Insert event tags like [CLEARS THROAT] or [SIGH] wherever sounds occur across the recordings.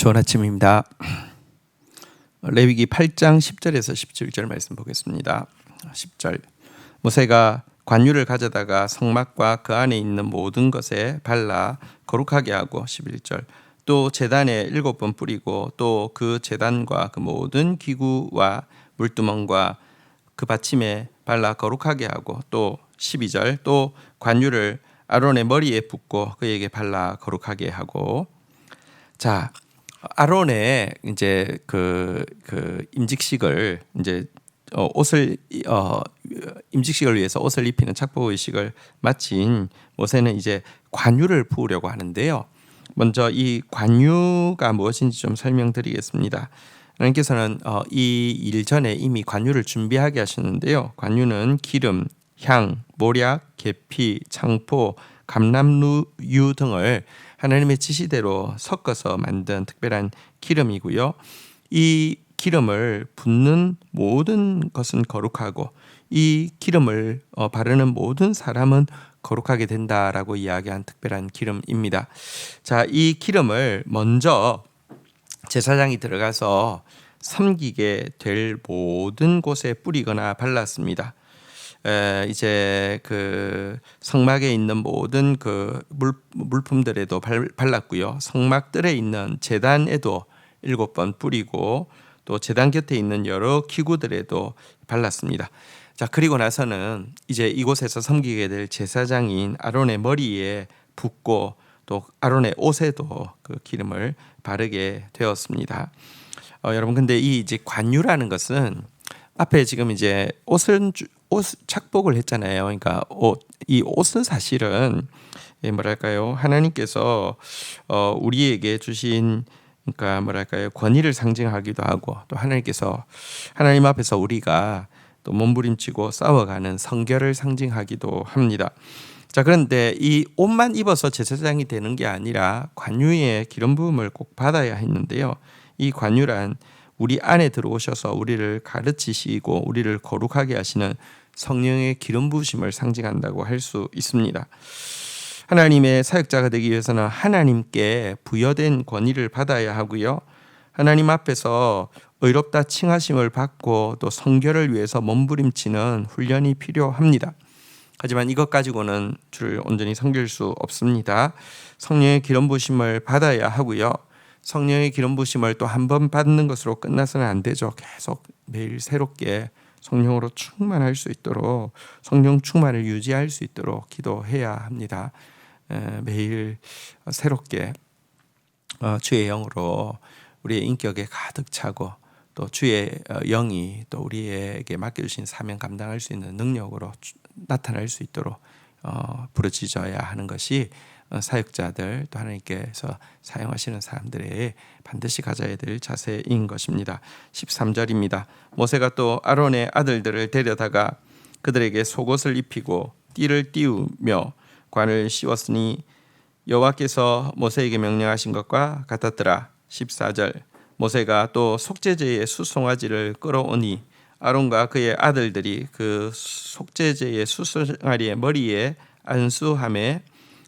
좋은 아침입니다. 레위기 8장 10절에서 17절 말씀 보겠습니다. 10절 모세가 관유를 가져다가 성막과 그 안에 있는 모든 것에 발라 거룩하게 하고 11절 또 제단에 일곱 번 뿌리고 또그 제단과 그 모든 기구와 물두멍과 그 받침에 발라 거룩하게 하고 또 12절 또 관유를 아론의 머리에 붓고 그에게 발라 거룩하게 하고 자 아론의 이제 그, 그 임직식을 이제 어, 옷을 어, 임직식을 위해서 옷을 입히는 착복 의식을 마친 모세는 이제 관유를 부으려고 하는데요. 먼저 이 관유가 무엇인지 좀 설명드리겠습니다. 하나님께서는 어, 이일 전에 이미 관유를 준비하게 하셨는데요. 관유는 기름, 향, 모략, 계피, 창포, 감람유유 등을 하나님의 지시대로 섞어서 만든 특별한 기름이고요. 이 기름을 붓는 모든 것은 거룩하고 이 기름을 어, 바르는 모든 사람은 거룩하게 된다라고 이야기한 특별한 기름입니다. 자, 이 기름을 먼저 제사장이 들어가서 섬기게 될 모든 곳에 뿌리거나 발랐습니다. 에, 이제 그 성막에 있는 모든 그 물, 물품들에도 발, 발랐고요. 성막들에 있는 재단에도 일곱 번 뿌리고 또 재단 곁에 있는 여러 기구들에도 발랐습니다. 자 그리고 나서는 이제 이곳에서 섬기게 될 제사장인 아론의 머리에 붓고 또 아론의 옷에도 그 기름을 바르게 되었습니다. 어, 여러분 근데 이 이제 관유라는 것은 앞에 지금 이제 옷은 옷 착복을 했잖아요. 그러니까 옷, 이 옷은 사실은 예, 뭐랄까요 하나님께서 어, 우리에게 주신 그러니까 뭐랄까요 권위를 상징하기도 하고 또 하나님께서 하나님 앞에서 우리가 또 몸부림치고 싸워가는 성결을 상징하기도 합니다. 자 그런데 이 옷만 입어서 제사장이 되는 게 아니라 관유의 기름 부음을 꼭 받아야 했는데요. 이 관유란 우리 안에 들어오셔서 우리를 가르치시고 우리를 거룩하게 하시는 성령의 기름 부으심을 상징한다고 할 수 있습니다. 하나님의 사역자가 되기 위해서는 하나님께 부여된 권위를 받아야 하고요. 하나님 앞에서 의롭다 칭하심을 받고 또 성결을 위해서 몸부림치는 훈련이 필요합니다. 하지만 이것 가지고는 주를 온전히 섬길 수 없습니다. 성령의 기름 부심을 받아야 하고요. 성령의 기름 부심을 또 한 번 받는 것으로 끝나서는 안 되죠. 계속 매일 새롭게 성령으로 충만할 수 있도록 성령 충만을 유지할 수 있도록 기도해야 합니다. 매일 새롭게 어, 주의 영으로 우리의 인격에 가득 차고 또 주의 어, 영이 또 우리에게 맡겨주신 사명 감당할 수 있는 능력으로 나타날 수 있도록 어, 부르짖어야 하는 것이 사역자들 또 하나님께서 사용하시는 사람들의 반드시 가져야 될 자세인 것입니다. 13절입니다. 모세가 또 아론의 아들들을 데려다가 그들에게 속옷을 입히고 띠를 띄우며 관을 씌웠으니 여호와께서 모세에게 명령하신 것과 같았더라. 14절 모세가 또 속죄제의 수송아지를 끌어오니 아론과 그의 아들들이 그 속죄제의 수송아리의 머리에 안수함에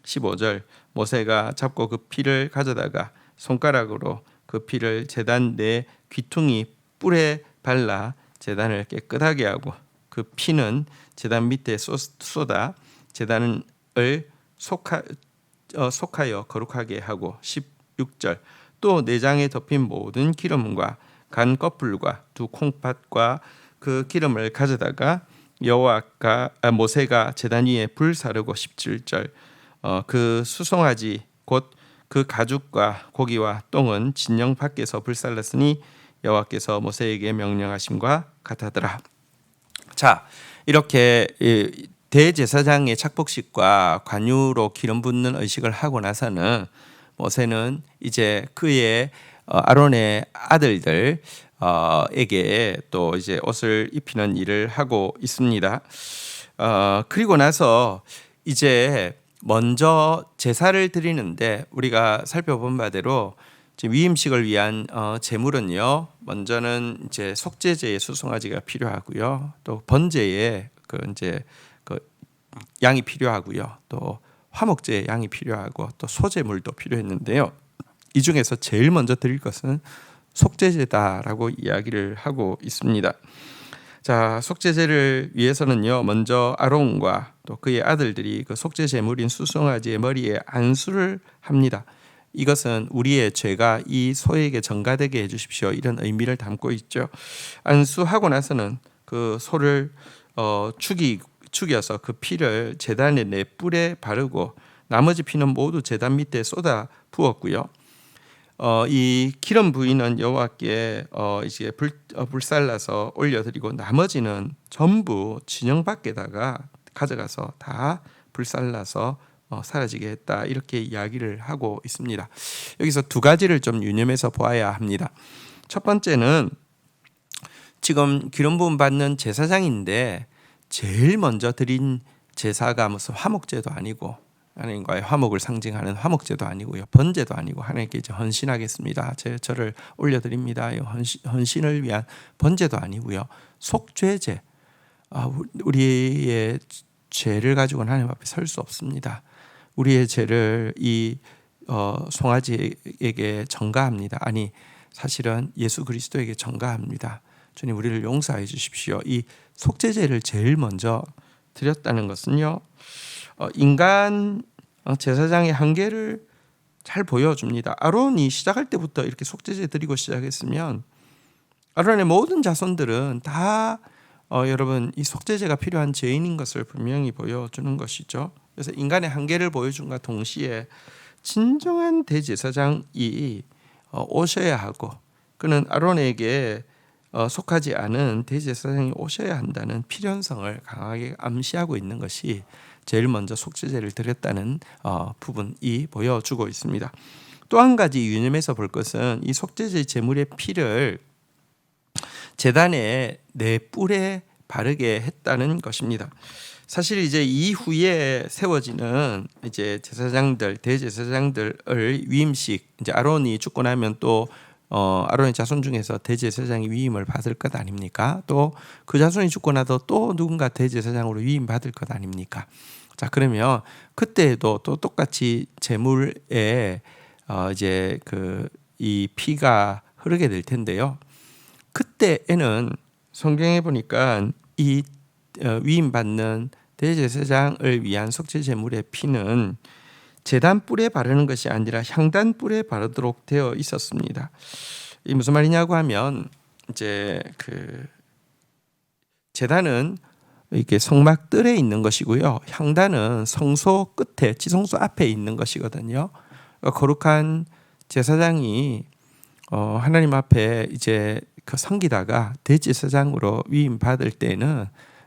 15절 모세가 잡고 그 피를 가져다가 손가락으로 그 피를 제단 내 귀퉁이 뿔에 발라 제단을 깨끗하게 하고 그 피는 제단 밑에 쏟아 제단을 속하, 어, 속하여 거룩하게 하고 16절 또 내장에 덮인 모든 기름과 간 거풀과 두 콩팥과 그 기름을 가져다가 여호와가 아, 모세가 제단 위에 불 사르고 17절 어, 그 수송아지 곧 그 가죽과 고기와 똥은 진영 밖에서 불살랐으니 여호와께서 모세에게 명령하심과 같하더라. 자 이렇게 대제사장의 착복식과 관유로 기름 붓는 의식을 하고 나서는 모세는 이제 그의 어, 아론의 아들들 에게 또 이제 옷을 입히는 일을 하고 있습니다. 어, 그리고 나서 이제 먼저 제사를 드리는데 우리가 살펴본 바대로 위임식을 위한 어, 제물은요. 먼저는 이제 속죄제의 수송아지가 필요하고요. 또 번제에 그 이제 그 양이 필요하고요. 또 화목제의 양이 필요하고 또 소제물도 필요했는데요. 이 중에서 제일 먼저 드릴 것은 속죄제다라고 이야기를 하고 있습니다. 자, 속죄제를 위해서는요. 먼저 아론과 또 그의 아들들이 그 속죄 제물인 수송아지의 머리에 안수를 합니다. 이것은 우리의 죄가 이 소에게 전가되게 해 주십시오. 이런 의미를 담고 있죠. 안수하고 나서는 그 소를 어, 죽이 죽여서 그 피를 제단의 네 뿔에 바르고 나머지 피는 모두 제단 밑에 쏟아 부었고요. 어, 이 기름 부위는 여호와께 어, 이제 불, 어, 불살라서 올려드리고 나머지는 전부 진영 밖에다가 가져가서 다 불살라서 어, 사라지게 했다 이렇게 이야기를 하고 있습니다. 여기서 두 가지를 좀 유념해서 보아야 합니다. 첫 번째는 지금 기름 부음 받는 제사장인데 제일 먼저 드린 제사가 무슨 화목제도 아니고 하나님과의 화목을 상징하는 화목제도 아니고요 번제도 아니고 하나님께 이제 헌신하겠습니다. 제 저를 올려드립니다. 헌신, 헌신을 위한 번제도 아니고요 속죄제 아, 우리의 죄를 가지고는 하나님 앞에 설 수 없습니다. 우리의 죄를 이 어, 송아지에게 전가합니다. 아니 사실은 예수 그리스도에게 전가합니다. 주님 우리를 용서해 주십시오. 이 속죄제를 제일 먼저 드렸다는 것은요. 어, 인간 어, 제사장의 한계를 잘 보여줍니다. 아론이 시작할 때부터 이렇게 속죄제 드리고 시작했으면 아론의 모든 자손들은 다 어, 여러분 이 속죄제가 필요한 죄인인 것을 분명히 보여주는 것이죠. 그래서 인간의 한계를 보여준과 동시에 진정한 대제사장이 어, 오셔야 하고 그는 아론에게 어, 속하지 않은 대제사장이 오셔야 한다는 필연성을 강하게 암시하고 있는 것이 제일 먼저 속죄제를 드렸다는 어, 부분이 보여주고 있습니다. 또 한 가지 유념해서 볼 것은 이 속죄제 제물의 피를 재단의 네 뿔에 바르게 했다는 것입니다. 사실 이제 이후에 세워지는 이제 제사장들 대제사장들을 위임식 이제 아론이 죽고 나면 또 어, 아론의 자손 중에서 대제사장이 위임을 받을 것 아닙니까? 또 그 자손이 죽고 나도 또 누군가 대제사장으로 위임 받을 것 아닙니까? 자 그러면 그때도 또 똑같이 제물에 어, 이제 그 이 피가 흐르게 될 텐데요. 그때에는 성경에 보니까 이 어, 위임 받는 대제사장을 위한 속죄 제물의 피는 제단 뿔에 바르는 것이 아니라 향단 뿔에 바르도록 되어 있었습니다. 이 무슨 말이냐고 하면 이제 그 제단은 이게 성막 뜰에 있는 것이고요. 향단은 성소 끝에 지성소 앞에 있는 것이거든요. 거룩한 제사장이 어 하나님 앞에 이제 그 섬기다가 대제사장으로 위임 받을 때는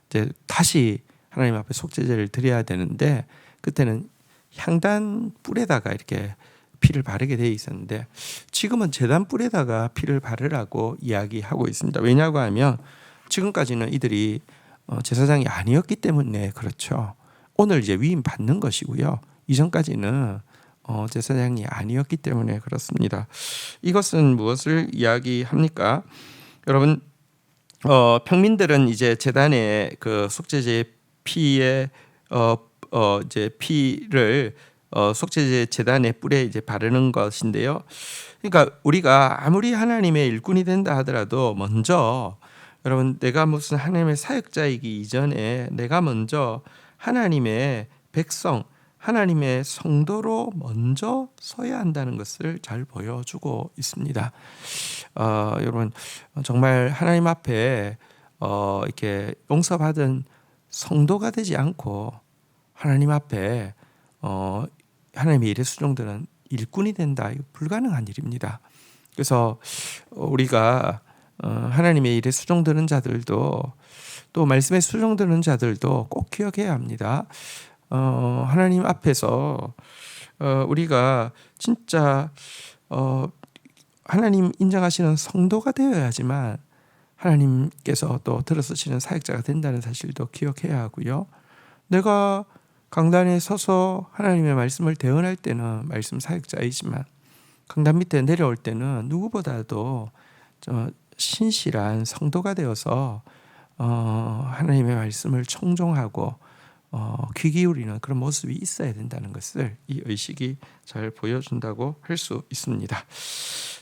이제 다시 하나님 앞에 속죄제를 드려야 되는데 그때는 향단 뿔에다가 이렇게 피를 바르게 되어 있었는데 지금은 제단 뿔에다가 피를 바르라고 이야기하고 있습니다. 왜냐고 하면 지금까지는 이들이 어, 제사장이 아니었기 때문에 그렇죠. 오늘 이제 위임 받는 것이고요. 이전까지는 어, 제사장이 아니었기 때문에 그렇습니다. 이것은 무엇을 이야기합니까? 여러분 어, 평민들은 이제 제단에 그 속죄제 피에 어, 어 이제 피를 어 속죄제 제단의 뿔에 이제 바르는 것인데요. 그러니까 우리가 아무리 하나님의 일꾼이 된다 하더라도 먼저 여러분 내가 무슨 하나님의 사역자이기 이전에 내가 먼저 하나님의 백성 하나님의 성도로 먼저 서야 한다는 것을 잘 보여주고 있습니다. 어, 여러분 정말 하나님 앞에 어, 이렇게 용서받은 성도가 되지 않고 하나님 앞에 어, 하나님의 일의 수종들은 일꾼이 된다. 이거 불가능한 일입니다. 그래서 우리가 어, 하나님의 일에 수종드는 자들도 또 말씀에 수종드는 자들도 꼭 기억해야 합니다. 어, 하나님 앞에서 어, 우리가 진짜 어, 하나님 인정하시는 성도가 되어야지만 하나님께서 또 들어서시는 사역자가 된다는 사실도 기억해야 하고요. 내가 강단에 서서 하나님의 말씀을 대언할 때는 말씀 사역자이지만 강단 밑에 내려올 때는 누구보다도 신실한 성도가 되어서 어, 하나님의 말씀을 청종하고 어, 귀 기울이는 그런 모습이 있어야 된다는 것을 이 의식이 잘 보여준다고 할 수 있습니다.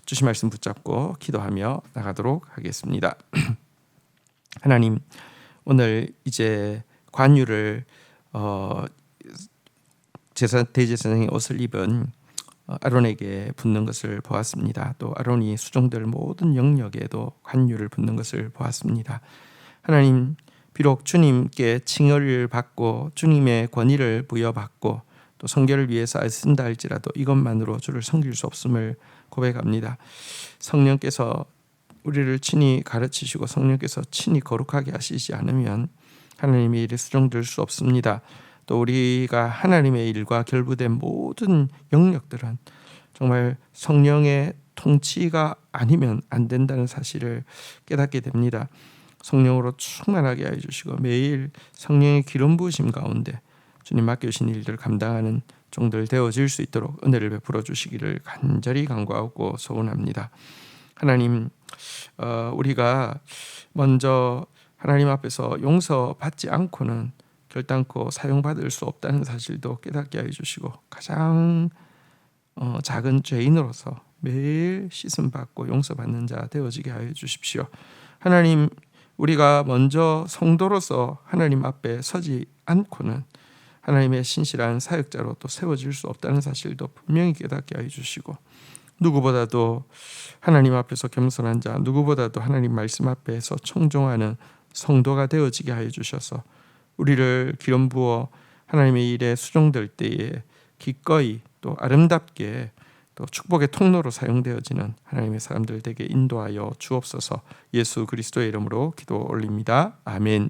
주신 말씀 붙잡고 기도하며 나가도록 하겠습니다. [CLEARS THROAT] 하나님 오늘 이제 관유를 어, 제사 대제사장의 옷을 입은 어, 아론에게 붙는 것을 보았습니다. 또 아론이 수종될 모든 영역에도 관유를 붙는 것을 보았습니다. 하나님 비록 주님께 칭의를 받고 주님의 권위를 부여받고 또 성결을 위해서 애쓴다 할지라도 이것만으로 주를 섬길 수 없음을 고백합니다. 성령께서 우리를 친히 가르치시고 성령께서 친히 거룩하게 하시지 않으면 하나님의 일에 수종될 수 없습니다. 또 우리가 하나님의 일과 결부된 모든 영역들은 정말 성령의 통치가 아니면 안 된다는 사실을 깨닫게 됩니다. 성령으로 충만하게 해 주시고 매일 성령의 기름 부으심 가운데 주님 맡겨주신 일들을 감당하는 종들 되어질 수 있도록 은혜를 베풀어 주시기를 간절히 간구하고 소원합니다. 하나님, 어, 우리가 먼저 하나님 앞에서 용서받지 않고는 결단코 사용받을 수 없다는 사실도 깨닫게 해 주시고 가장 어, 작은 죄인으로서 매일 씻음 받고 용서받는 자 되어지게 하여 주십시오. 하나님 우리가 먼저 성도로서 하나님 앞에 서지 않고는 하나님의 신실한 사역자로 또 세워질 수 없다는 사실도 분명히 깨닫게 하여 주시고 누구보다도 하나님 앞에서 겸손한 자 누구보다도 하나님 말씀 앞에서 청종하는 성도가 되어지게 하여 주셔서 우리를 기름 부어 하나님의 일에 수종될 때에 기꺼이 또 아름답게 또 축복의 통로로 사용되어지는 하나님의 사람들 되게 인도하여 주옵소서 예수 그리스도의 이름으로 기도 올립니다. 아멘.